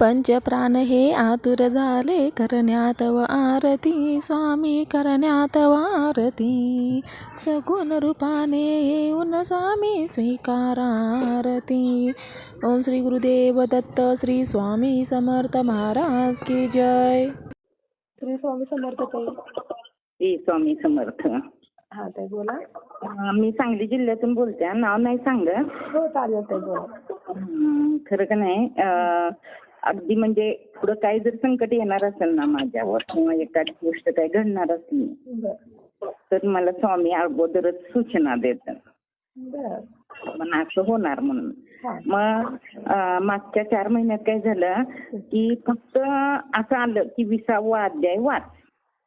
पंचप्राण हे आतुर झाले करण्यात व आरती. स्वामी करण्यात व आरती. सगुण रूपाने येऊन स्वामी स्वीकारारती. ओम श्री गुरुदेव दत्त श्री स्वामी समर्थ महाराज की जय. श्री स्वामी समर्थ श्री स्वामी समर्थ. हा ताई बोला. मी सांगली जिल्ह्यातून बोलते. नाव नाही सांगत. हो चालेल ताई बोला. अं, खरं का नाही अं, अगदी म्हणजे पुढं काही जर संकट येणार असेल ना माझ्यावर किंवा एखादी गोष्ट काही घडणार असली तर मला स्वामी अगोदरच सूचना देतात. पण असं होणार म्हणून. मग मागच्या चार महिन्यात काय झालं की फक्त असं आलं की विसावा अध्याय वाच.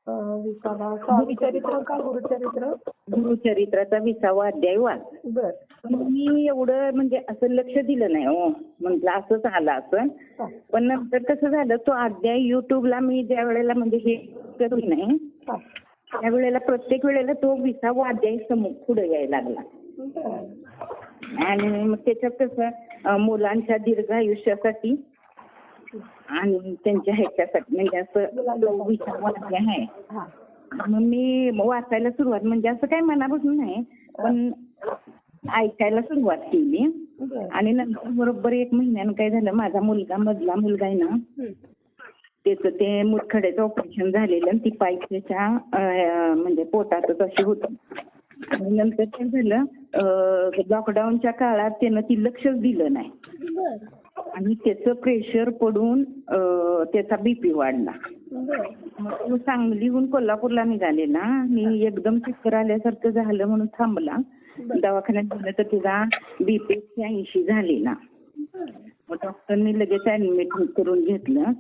विसावा. स्वामी चरित्र का गुरुचरित्र गुरुचरित्राचा विसावा अध्याय वाच. बर. मी एवढं म्हणजे असं लक्ष दिलं नाही हो. म्हटलं असंच आलं असं. पण नंतर कसं झालं तो अध्याय युट्यूबला मी ज्या वेळेला म्हणजे हे करू नाही त्यावेळेला प्रत्येक वेळेला तो विसावा अध्याय समोर पुढे यायला लागला. आणि मग त्याच्यात कसं मुलांच्या दीर्घ आयुष्यासाठी आणि त्यांच्या ह्याच्यासाठी म्हणजे असं अध्याय आहे. मग मी वाचायला सुरुवात म्हणजे असं काही मनापासून नाही पण ऐकायला सुरुवात केली. आणि नंतर बरोबर एक महिन्यानं काय झालं माझा मुलगा मधला मुलगा आहे ना. त्याचं ते मुतखड्याचं ऑपरेशन झालेलं आणि ती पाईप त्याच्या म्हणजे पोटातच अशी होती. आणि नंतर काय झालं लॉकडाऊनच्या काळात त्यानं ती लक्षच दिलं नाही. आणि त्याचं प्रेशर पडून त्याचा बीपी वाढला. सांगलीहून कोल्हापूरला निघालेला आणि एकदम चक्कर आल्यासारखं झालं म्हणून थांबला. दवाखान्यात गेलं तर तिला बीपी ऐंशी झालेला मग डॉक्टरनी लगेच ऍडमिट करून घेतलं.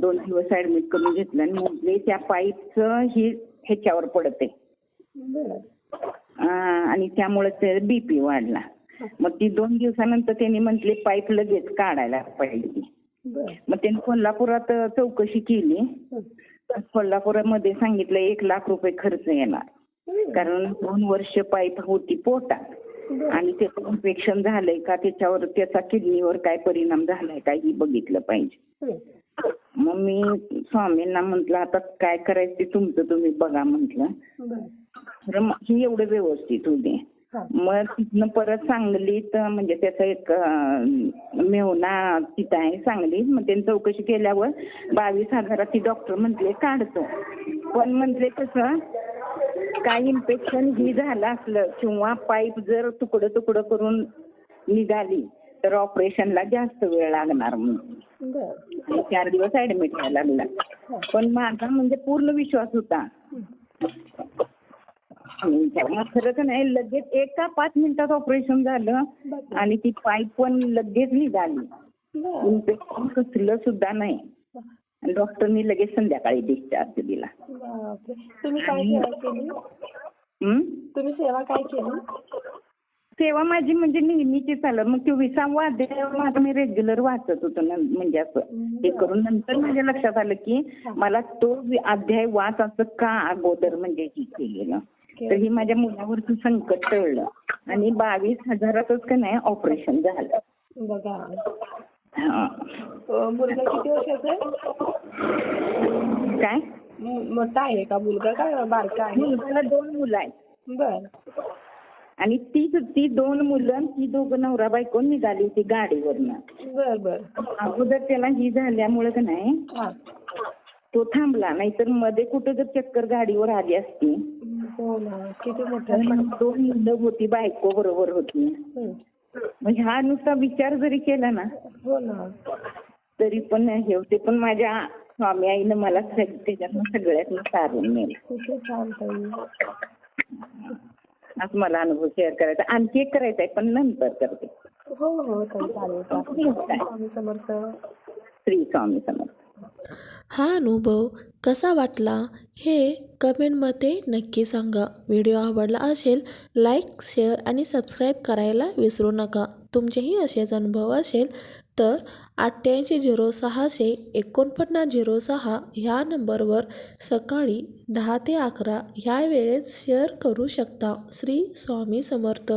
दोन दिवस ऍडमिट करून घेतलं आणि म्हटले त्या पाईपचं हे ह्याच्यावर पडते आणि त्यामुळे बीपी वाढला. मग ती दोन दिवसानंतर त्यांनी म्हटले पाईप लगेच काढायला पाहिजे. मग त्यांनी कोल्हापुरात चौकशी केली. कोल्हापुरामध्ये सांगितलं एक लाख रुपये खर्च येणार. कारण दोन वर्ष पाईप होती पोटात. आणि त्याचं इन्फेक्शन झालंय का त्याच्यावर त्याचा किडनीवर काय परिणाम झालाय का हे बघितलं पाहिजे. मग मी स्वामींना म्हंटल आता काय करायचं ते तुमचं तुम्ही बघा म्हंटल. हे एवढं व्यवस्थित होते मग तिथनं परत सांगलीत म्हणजे त्याचा एक मेहुणा तिथं आहे सांगलीत मग त्यांनी चौकशी केल्यावर बावीस हजारात ती डॉक्टर म्हटले काढतो. पण म्हटले कसं काय इन्फेक्शन ही झालं असलं किंवा पाईप जर तुकडं तुकडं करून निघाली तर ऑपरेशनला जास्त वेळ लागणार म्हणून. चार दिवस ऍडमिट व्हायला लागला. पण माझा म्हणजे पूर्ण विश्वास होता. खरं का नाही लगेच एका पाच मिनिटात ऑपरेशन झालं आणि ती पाईप पण लगेच निघाली. इन्फेक्शन कसलं सुद्धा नाही. आणि डॉक्टरनी लगेच संध्याकाळी डिस्चार्ज दिला. तुम्ही काय सेवा केली? तुम्ही सेवा काय केली? सेवा माझी म्हणजे नेहमीची चालत मग तो विसावा अध्याय माझा मी रेग्युलर वाचत होतो ना म्हणजे असं. हे करून नंतर माझ्या लक्षात आलं की मला तो अध्याय वाच असं का अगोदर म्हणजे हे केलेलं? तर ही माझ्या मुलावरचं संकट टळलं. आणि बावीस हजारातच का नाही ऑपरेशन झालं. बघा. हा. मुलगा किती वर्षाचा आहे? काय? मो- मोठा आहे का? मुलगा का बारका आहे? मुलगाला दोन मुलं आहेत. बर. आणि ती ती दोन मुलं आणि ती दोघं नवरा बायको निघाली होती गाडीवरनं. बर बर. अगोदर त्याला ही झाल्यामुळे का नाही हा. तो थांबला. नाहीतरमध्ये कुठं जर चक्कर गाडीवर आली असती हो ना किती मोठा तर मग दोन मुलं होती बायको बरोबर होती. हं. म्हणजे हा नुसता विचार जरी केला ना हो ना. तरी पण हे होते. पण माझ्या स्वामी आईनं मला त्याच्यातनं सगळ्यातनं सारून नेलं. ताई. असं मला अनुभव शेअर करायचा. आणखी एक करायचा आहे पण नंतर करते. हो हो ताई चालेल चालेल. स्वामी समर्थ. श्री स्वामी समर्थ. हा अनुभव कसा वाटला हे कमेंटमध्ये नक्की सांगा. व्हिडिओ आवडला असेल लाईक शेअर आणि सबस्क्राईब करायला विसरू नका. तुमचेही असेच अनुभव असेल तर अठ्ठ्याऐंशी झिरो सहाशे एकोणपन्नास झिरो सहा ह्या नंबरवर सकाळी दहा ते अकरा ह्या वेळेत शेअर करू शकता. श्री स्वामी समर्थ.